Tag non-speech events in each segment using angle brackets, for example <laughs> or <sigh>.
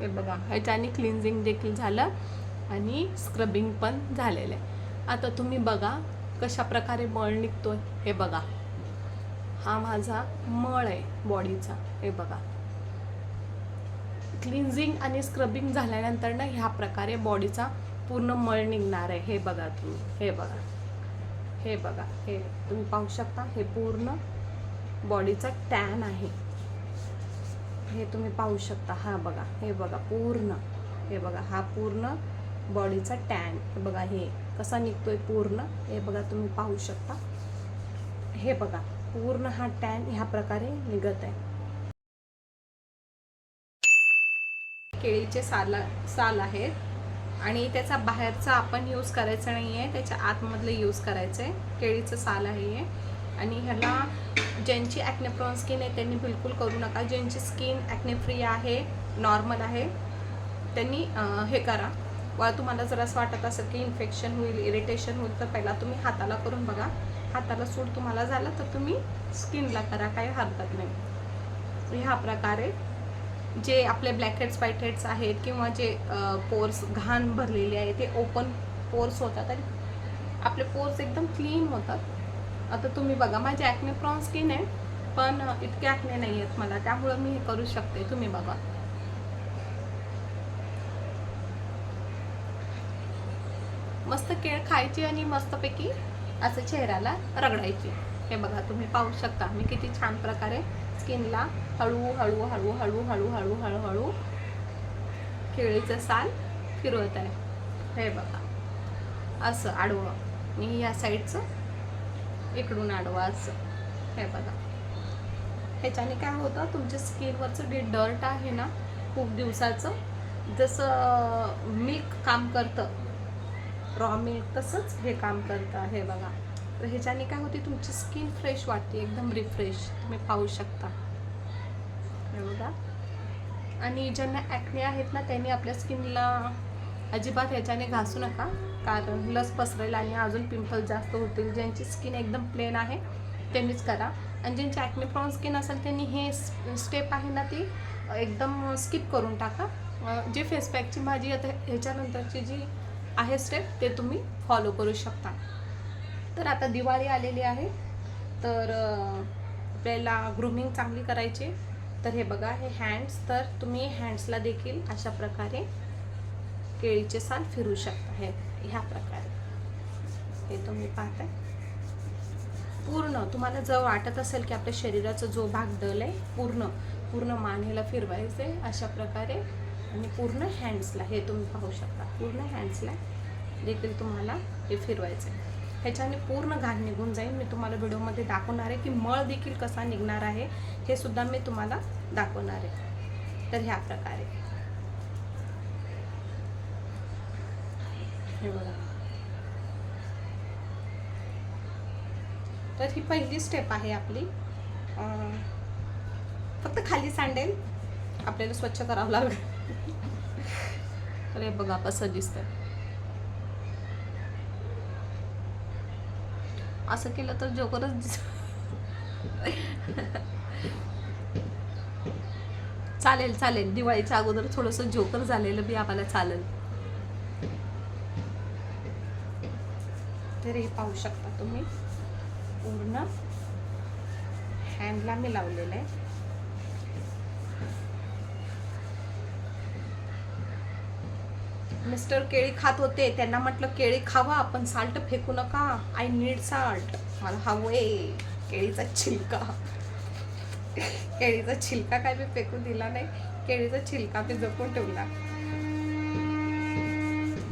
हे बघा ह्याच्याने क्लिन्झिंग देखील झालं आणि स्क्रबिंग पण झालेलं आहे. आता तुम्ही बघा कशा प्रकारे मळ निघतो हे बघा. हा माझा मळ आहे बॉडीचा हे बघा. क्लिन्झिंग आणि स्क्रबिंग झाल्यानंतर ना ह्या प्रकारे बॉडीचा पूर्ण मळ निघणार आहे. हे बघा तुम्ही हे बघा. हे बघा हे तुम्ही पाहू शकता हे पूर्ण बॉडीचा टॅन आहे. हे तुम्ही पाहू शकता. हा बघा हे बघा पूर्ण. हे बघा हा पूर्ण बॉडीचा टॅन हे बघा हे कसा निघतोय पूर्ण हे बघा तुम्ही पाहू शकता. हे बघा पूर्ण हा टॅन ह्या प्रकारे निघत आहे. केळीचे साला साल आहेत आणि त्याचा बाहेरचा आपण यूज करायचा नाही आहे त्याच्या आतमधलं यूज करायचं आहे केळीचं साल आहे हे. आणि ह्याला ज्यांची ॲक्नेप्रॉन स्किन आहे त्यांनी बिलकुल करू नका. ज्यांची स्किन ॲक्ने फ्री आहे नॉर्मल आहे त्यांनी हे करा. वा तुम्हाला जर असं वाटत असेल की इन्फेक्शन होईल इरिटेशन होईल तर पहिला तुम्ही हाताला करून बघा. हाताला सूट तुम्हाला झाला तर तुम्ही स्किनला करा काही हरकत नाही. ह्या प्रकारे जे आपले ब्लॅक हेड्स व्हाईट हेड्स आहेत किंवा जे पोर्स घाण भरलेले आहे ते ओपन पोर्स होतात आणि आपले पोर्स एकदम क्लीन होतात. आता तुम्ही बघा माझी ॲक्ने प्रॉन स्किन आहे पण इतके ॲक्ने नाही आहेत मला. त्यामुळं मी हे करू शकते. तुम्ही बघा. मस्त केळ खायची आणि मस्तपैकी असं चेहऱ्याला रगडायची. हे बघा तुम्ही पाहू शकता. मी किती छान प्रकारे स्किनला हळू हळू हळू हळू हळू हळू हळूहळू केळीचं साल फिरवत आहे. हे बघा. असं आडवं. मी या साईडचं इकडून आडवं असं हे बघा. ह्याच्याने काय होतं तुमच्या स्किनवरचं जे डर्ट आहे ना खूप दिवसाचं जसं मिल्क काम करतं. रॉ मिल्क तसंच हे काम करतं. हे बघा. तर ह्याच्याने काय होते तुमची स्किन फ्रेश वाटते एकदम रिफ्रेश तुम्ही पाहू शकता. हे बघा. आणि ज्यांना ॲक्ने आहेत ना त्यांनी आपल्या स्किनला अजिबात ह्याच्याने घासू नका. कारण लस पसरेल आणि अजून पिंपल जास्त होतील. ज्यांची स्किन एकदम प्लेन आहे त्यांनीच करा. आणि ज्यांची ॲक्ने प्रॉन स्किन असेल त्यांनी हे स्टेप आहे ना ती एकदम स्किप करून टाका. जे फेस पॅकची माझी आता ह्याच्यानंतरची जी आहे स्टेप ते तुम्ही फॉलो करू शकता. तर आता दिवाळी आलेली आहे. तर आपल्याला ग्रूमिंग चांगली करायची तर हे बघा हे हँड्स तर तुम्ही हँड्सला देखील अशा प्रकारे केळीचे साल फिरू शकता. हे ह्या प्रकारे. हे तुम्ही पाहताय. पूर्ण तुम्हाला जर वाटत असेल की आपल्या शरीराचा जो भाग दल आहे पूर्ण पूर्ण मानेला आहे अशा प्रकारे आणि पूर्ण हँड्सला हे तुम्ही पाहू शकता. पूर्ण हँड्सला देखील तुम्हाला हे फिरवायचं आहे ह्याच्याने पूर्ण घाण निघून जाईल. मी तुम्हाला व्हिडिओमध्ये दाखवणार आहे की मळ देखील कसा निघणार आहे हे सुद्धा मी तुम्हाला दाखवणार आहे. तर ह्या प्रकारे. हे बघा. तर ही पहिली स्टेप आहे आपली. फक्त खाली सांडेल. आपल्याला स्वच्छ करावं लागेल. तर हे बघा कसं दिसतंय. असं केलं तर जोकरच दिस चालेल चालेल. दिवाळीच्या अगोदर थोडंसं जोकर झालेलं बी आम्हाला चालेल. वगैरे हे पाहू शकता तुम्ही. पूर्ण हँडला मी लावलेलं आहे. मिस्टर केळी खात होते त्यांना म्हटलं केळी खावा आपण साल्ट फेकू नका. आय नीड साल्ट मला हवंय केळीचा छिलका. केळीचा छिलका काय मी फेकू दिला नाही. केळीचा छिलका मी जपून ठेवला.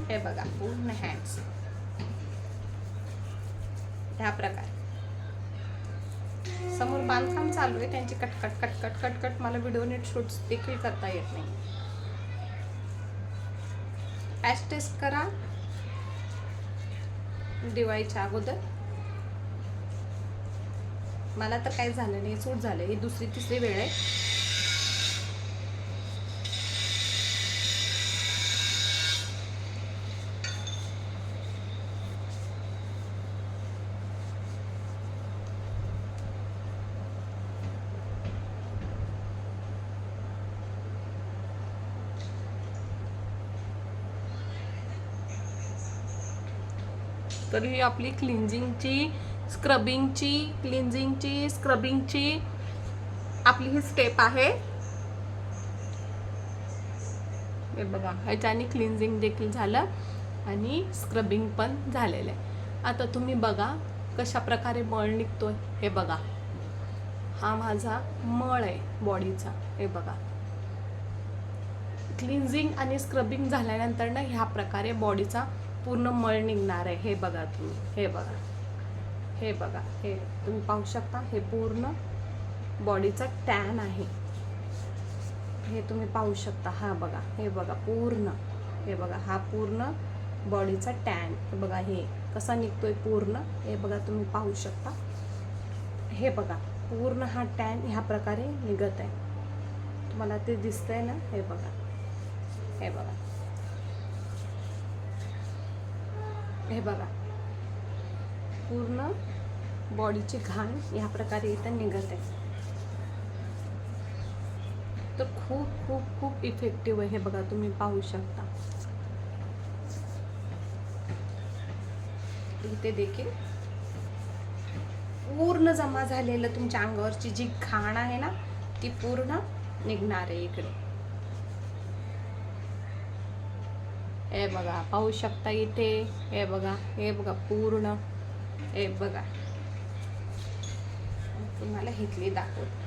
हे बघा पूर्ण हँड्स ह्या प्रकार. समोर बांधकाम चालू आहे त्यांची कटकट कटकट कटकट मला व्हिडिओ नेट शूट्स देखील करता येत नाही. पॅच टेस्ट करा. दिवाळीच्या अगोदर. मला तर काही झालं नाही सूट झालं. ही दुसरी तिसरी वेळ आहे. तर ही आपली क्लिन्झिंगची स्क्रबिंगची क्लिन्झिंगची स्क्रबिंगची आपली ही स्टेप आहे. हे बघा ह्याच्याने क्लिन्झिंग देखील झालं आणि स्क्रबिंग पण झालेलं आहे. आता तुम्ही बघा कशा प्रकारे मळ निघतोय. हे बघा. हा माझा मळ आहे बॉडीचा हे बघा. क्लिन्झिंग आणि स्क्रबिंग झाल्यानंतर ना ह्या प्रकारे बॉडीचा पूर्ण मळ निघणार आहे. हे बघा तुम्ही. हे बघा. हे बघा. हे तुम्ही पाहू शकता. हे पूर्ण बॉडीचा टॅन आहे. हे तुम्ही पाहू शकता. हा बघा. हे बघा. पूर्ण. हे बघा. हा पूर्ण बॉडीचा टॅन हे बघा. हे कसा निघतोय पूर्ण? हे बघा तुम्ही पाहू शकता. हे बघा. पूर्ण हा टॅन ह्या प्रकारे निघत आहे. तुम्हाला ते दिसतंय ना? हे बघा. हे बघा. हे बघा. पूर्ण बॉडीची घाण ह्या प्रकारे इथं निघत आहे. तर खूप खूप खूप इफेक्टिव्ह आहे हे बघा तुम्ही पाहू शकता. इथे देखील पूर्ण जमा झालेलं तुमच्या अंगावरची जी घाण आहे ना ती पूर्ण निघणार आहे इकडे. हे बघा पाहू शकता इथे. हे बघा हे बघा पूर्ण. हे बघा. तुम्हाला हिथली दाखवते.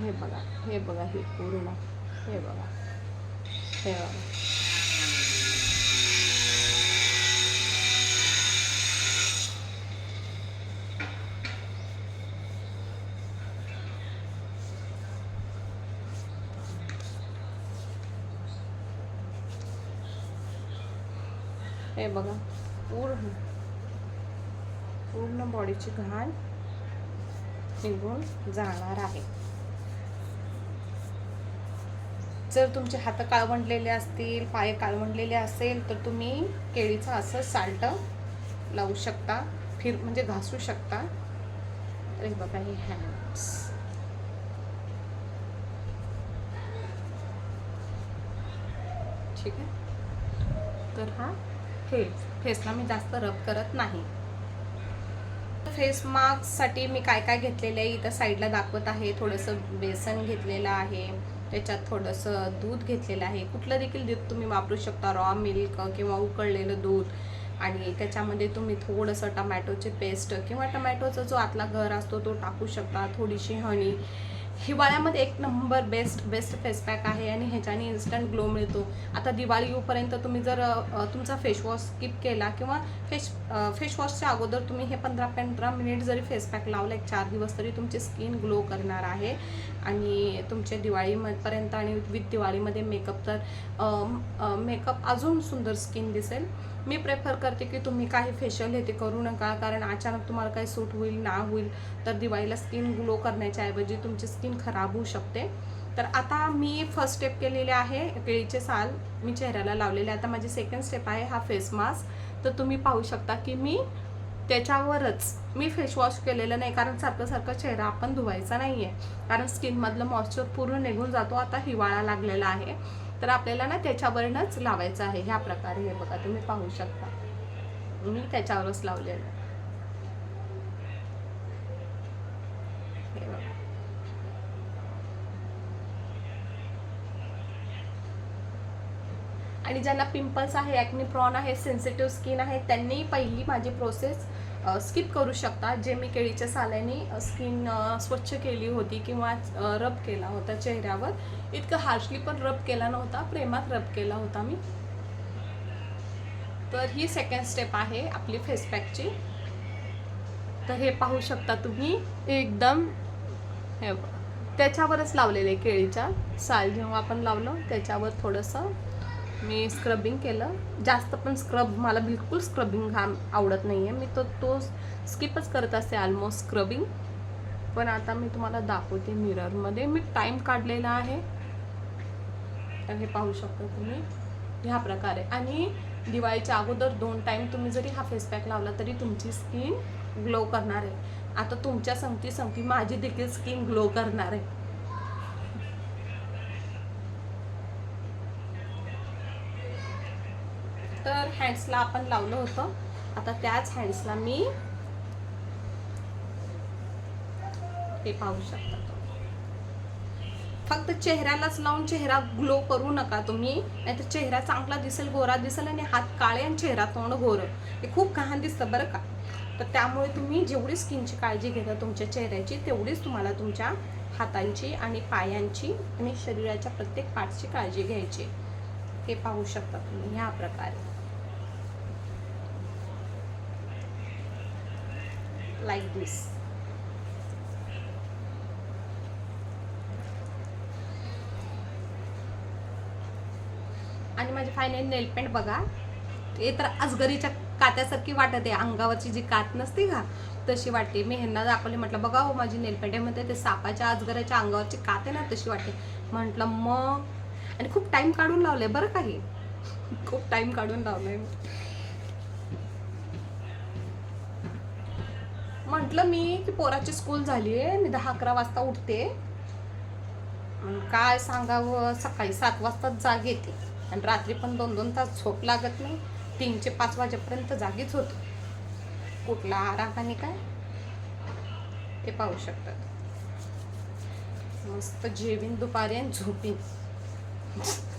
हे बघा हे बघा हे पूर्ण. हे बघा. हे बघा. हे बघा पूर्ण. पूर्ण बॉडीची घाण निघून जाणार आहे. जर तुमचे हात काळवंडलेले असतील पाय काळवंडलेले असेल तर तुम्ही केळीचं असं साल्ट लावू शकता फिर म्हणजे घासू शकता. तर हे बघा हे हँड्स ठीक आहे? तर हा फेस फेसला मी जास्त रब करत नाही. फेस मास्कसाठी मी काय काय घेतलेलं आहे? इथं साईडला दाखवत आहे थोडंसं बेसन घेतलेलं आहे. त्याच्यात थोडंसं दूध घेतलेलं आहे. कुठलं देखील दूध तुम्ही वापरू शकता? रॉ मिल्क किंवा उकळलेलं दूध. आणि त्याच्यामध्ये तुम्ही थोडंसं टमॅटोची पेस्ट किंवा टमॅटोचा जो आतला घर असतो तो टाकू शकता. थोडीशी हनी हिवाळ्यामध्ये एक number best best face pack आहे आणि ह्याच्याने इन्स्टंट ग्लो मिळतो. आता दिवाळी येऊपर्यंत तुम्ही जर तुमचा फेसवॉश स्किप केला किंवा फेश फेसवॉशच्या अगोदर तुम्ही हे पंधरा पंधरा मिनिट जरी फेस पॅक लावला एक चार दिवस तरी तुमची स्किन ग्लो करणार आहे. आणि तुमचे दिवाळीपर्यंत आणि विथ दिवाळीमध्ये मेकअप तर मेकअप अजून सुंदर स्किन दिसेल. मी प्रेफर करते की तुम्ही काही फेशियल हे ते करू नका कारण अचानक तुम्हाला काही सूट होईल ना होईल तर दिवाळीला स्किन ग्लो करण्याच्या ऐवजी तुमची स्किन खराब होऊ शकते. तर आता मी फर्स्ट स्टेप केलेले आहे केळीचे साल मी चेहऱ्याला लावलेले आता माझी सेकंड स्टेप आहे हा फेस मास्क तर तुम्ही पाहू शकता की मी त्याच्यावरच मी फेसवॉश केलेलं नाही कारण सारखं सारखं चेहरा आपण धुवायचा नाही आहे कारण स्किनमधलं मॉइश्चर पूर्ण निघून जातो. आता हिवाळा लागलेला आहे. तर आपल्याला ना त्याच्यावरनच लावायचं आहे. ह्या प्रकारे हे बघा तुम्ही पाहू शकता. मी त्याच्यावरच लावलेलं. हे बघा. आणि ज्यांना पिंपल्स आहे ॲक्नी प्रॉन आहे सेन्सिटिव्ह स्किन आहे त्यांनी पहिली माझी प्रोसेस स्किप करू शकता. जे मी केळीच्या साल्याने स्किन स्वच्छ केली होती किंवा रब केला होता चेहऱ्यावर इतकं हार्शली पण रब केला नव्हता प्रेमात रब केला होता मी. तर ही सेकंड स्टेप आहे आपली फेस पॅकची तर हे पाहू शकता तुम्ही एकदम हे त्याच्यावरच लावलेले केळीच्या साल जेव्हा आपण लावलं त्याच्यावर थोडंसं मी स्क्रबिंग केलं. जास्त पण स्क्रब मला बिलकुल स्क्रबिंग घाम आवडत नाही आहे मी तो तो स्किपच करत असते ऑलमोस्ट स्क्रबिंग पण आता मी तुम्हाला दाखवते मिररमध्ये मी टाईम काढलेला आहे. तर हे पाहू शकता तुम्ही. ह्या प्रकारे. आणि दिवाळीच्या अगोदर दोन टाईम तुम्ही जरी हा फेस पॅक लावला तरी तुमची स्किन ग्लो करणार आहे. आता तुमच्या संगती संगती माझी देखील स्किन ग्लो करणार आहे तर हँड्सला आपण लावलं होतं. आता त्याच हँड्सला मी हे पाहू शकता फक्त चेहऱ्यालाच लावून चेहरा ग्लो करू नका तुम्ही. नाहीतर चेहरा चांगला दिसेल गोरा दिसेल आणि हात काळे आणि चेहरा तोंड गोरं. हे खूप घाण दिसतं बरं का? तर त्यामुळे तुम्ही जेवढी स्किनची काळजी घेता तुमच्या चेहऱ्याची तेवढीच तुम्हाला तुमच्या हातांची आणि पायांची आणि शरीराच्या प्रत्येक पार्टची काळजी घ्यायची. हे पाहू शकता तुम्ही ह्या प्रकारे. Like this. आणि माझी फायनल नेल पेंट बघा. ते तर अजगरीच्या कात्यासारखी वाटत आहे. अंगावरची जी कात नसते का तशी वाटते. मी ह्यांना दाखवली म्हटलं बघा हो माझी नेल पेंट आहे. म्हणते ते सापाच्या अजगराच्या अंगावरची कात आहे ना तशी वाटते. म्हटलं मग? आणि खूप टाईम काढून लावलंय बरं काही खूप टाईम काढून लावलंय. म्हटलं मी की पोराची स्कूल झाली आहे मी दहा अकरा वाजता उठते. काय सांगावं? सकाळी सात वाजताच जाग येते. आणि रात्री पण दोन दोन तास झोप लागत नाही. तीनचे पाच वाजेपर्यंत जागीच होतो. कुठला आराम आणि काय? ते पाहू शकतात. मस्त जेवीन दुपारी आणि झोपीन. <laughs>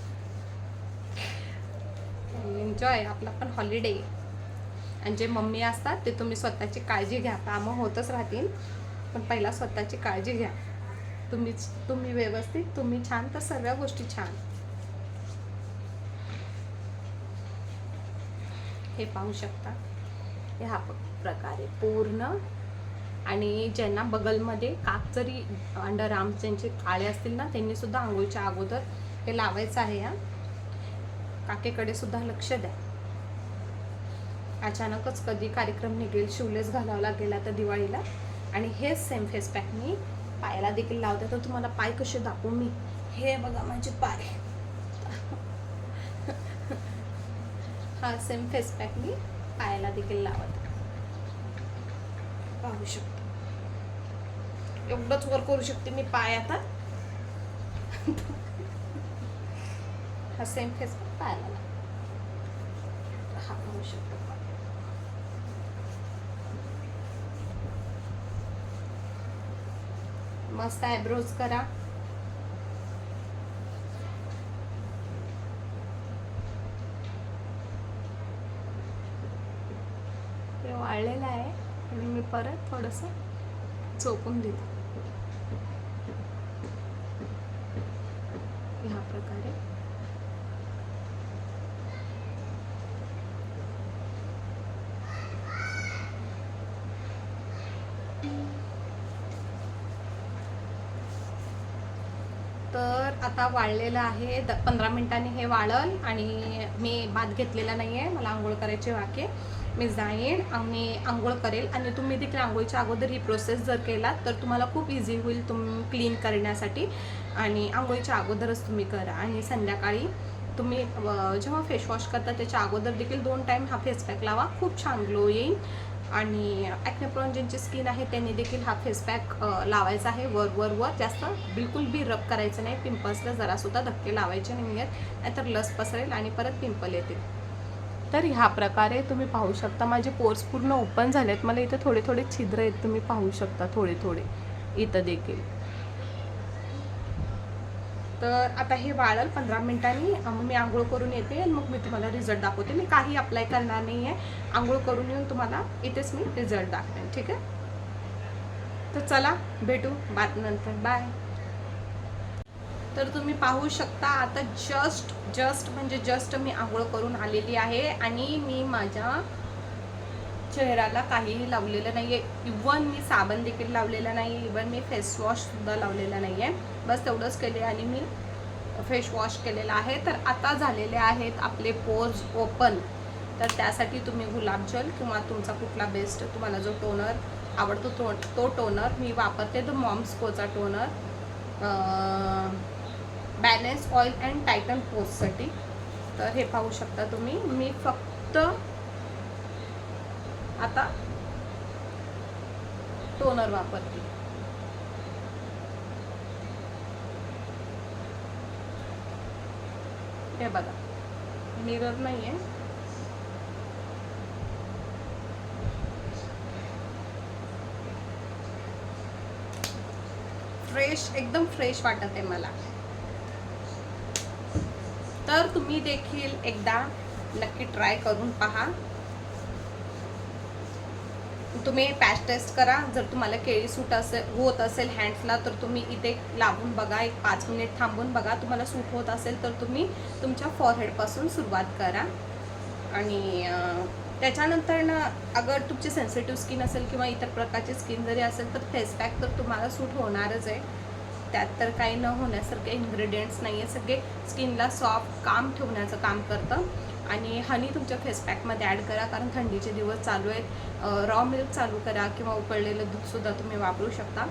एन्जॉय आपला पण हॉलिडे आणि जे मम्मी असतात ते तुम्ही स्वतःची काळजी घ्या. कामं होतच राहतील पण पहिला स्वतःची काळजी घ्या. तुम्ही तुम्ही व्यवस्थित तुम्ही छान तर सर्व गोष्टी छान. हे पाहू शकता. ह्या प- प्रकारे पूर्ण. आणि ज्यांना बगलमध्ये काक जरी अंडर आर्म्स ज्यांचे काळे असतील ना त्यांनी सुद्धा आंघोळीच्या अगोदर हे लावायचं आहे या काकेकडे सुद्धा लक्ष द्या. अचानकच कधी कार्यक्रम निघेल शिवलेस घालावा लागेल आता दिवाळीला. आणि हेच सेम फेस पॅक मी पायाला देखील लावते. तर तुम्हाला पाय कसे दाखवू मी? हे बघा माझे पाय. हा सेम फेस पॅक मी पायाला देखील लावत. पाहू शकतो. एवढंच वर करू शकते मी पाय आता. हा सेम फेस पॅक पायाला लावते. हा पाहू शकतो पाय. मस्त आयब्रोज करा. हे वाळलेलं आहे आणि मी परत थोडंसं चोपून देते. आता वाळलेलं आहे. द पंधरा मिनटांनी हे वाळल आणि मी भात घेतलेला नाही आहे मला आंघोळ करायची वाके. मी जाईन आणि आंघोळ करेल. आणि तुम्ही देखील आंघोळीच्या अगोदर ही प्रोसेस जर केलात तर तुम्हाला खूप इझी होईल तुम क्लीन करण्यासाठी. आणि आंघोळीच्या अगोदरच तुम्ही करा. आणि संध्याकाळी तुम्ही जेव्हा फेसवॉश करता त्याच्या अगोदर देखील दोन टाईम हा फेस पॅक लावा. खूप छान ग्लो येईल. आणि ॲक्नेप्रॉन ज्यांची स्किन आहे त्यांनी देखील हा फेस पॅक लावायचा आहे वर वर वर. जास्त बिलकुल बी रब करायचं नाही. पिंपल्सला जरासुद्धा धक्के लावायचे नाही आहेत. नाहीतर लस पसरेल आणि परत पिंपल येतील. तर ह्या प्रकारे तुम्ही पाहू शकता. माझे पोर्स पूर्ण ओपन झालेत. मला इथे थोडे थोडे छिद्र आहेत. तुम्ही पाहू शकता थोडे थोडे. इथं देखील. तर आता हे वाळल पंधरा मिनिटांनी. मग मी आंघोळ करून येते आणि मग मी तुम्हाला रिझल्ट दाखवते. मी काही अप्लाय करणार नाही आहे आंघोळ करून येऊन तुम्हाला इथेच मी रिझल्ट दाखवेन. ठीक आहे? तर चला भेटू बात नंतर बाय तर तुम्ही पाहू शकता आता जस्ट जस्ट म्हणजे जस्ट मी आंघोळ करून आलेली आहे आणि मी माझ्या चेहऱ्याला काहीही लावलेलं नाही आहे इवन मी साबण देखील लावलेला नाही आहे इवन मी फेसवॉशसुद्धा लावलेला नाही आहे बस तेवढंच केले आणि मी फेसवॉश केलेला आहे. तर आता झालेले आहेत आपले पोज ओपन तर त्यासाठी तुम्ही गुलाबजल किंवा तुमचा कुठला बेस्ट तुम्हाला जो टोनर आवडतो तो तो टोनर मी वापरते. तो मॉम्सकोचा toner balance oil and tighten पोस्टसाठी तर हे पाहू शकता तुम्ही. मी फक्त आता टोनर वापरते. हे बघा मिरर नाही आहे फ्रेश एकदम फ्रेश वाटत आहे मला. तर तुम्ही देखील एकदा नक्की ट्राय करून पहा. तुम्ही पॅच टेस्ट करा. जर तुम्हाला केळी सूट असेल होत असेल हँड्सला तर तुम्ही इथे लावून बघा. एक पाच मिनिट थांबून बघा. तुम्हाला सूट होत असेल तर तुम्ही तुमच्या फॉरहेडपासून सुरुवात करा. आणि त्याच्यानंतर ना अगर तुमची सेन्सिटिव्ह स्किन असेल किंवा इतर प्रकारची स्किन जरी असेल तर फेस पॅक तर तुम्हाला सूट होणारच आहे. त्यात तर काही न होण्यासारखे इन्ग्रेडियंट्स नाही आहे सगळे स्किनला सॉफ्ट काम ठेवण्याचं काम करतं. आणि हनी तुमच्या फेस पॅकमध्ये ॲड करा कारण थंडीचे दिवस चालू आहेत. रॉ मिल्क चालू करा किंवा उकळलेलं दूधसुद्धा तुम्ही वापरू शकता.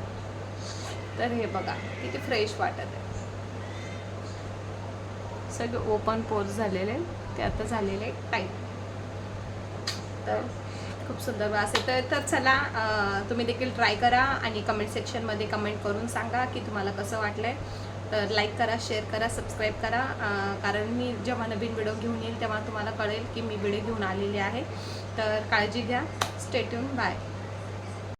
तर हे बघा किती फ्रेश वाटत आहे. सगळे ओपन पोर्स झालेले ते आता झालेले टाईट तर खूप सुंदर वास येतोय. तर चला तुम्ही देखील ट्राय करा आणि कमेंट सेक्शनमध्ये कमेंट करून सांगा की तुम्हाला कसं वाटलंय. तर लाईक करा शेअर करा सबस्क्राईब करा. कारण मी जेव्हा नवीन व्हिडिओ घेऊन येईल तेव्हा तुम्हाला कळेल की मी व्हिडिओ घेऊन आलेली आहे. तर काळजी घ्या. Stay tuned bye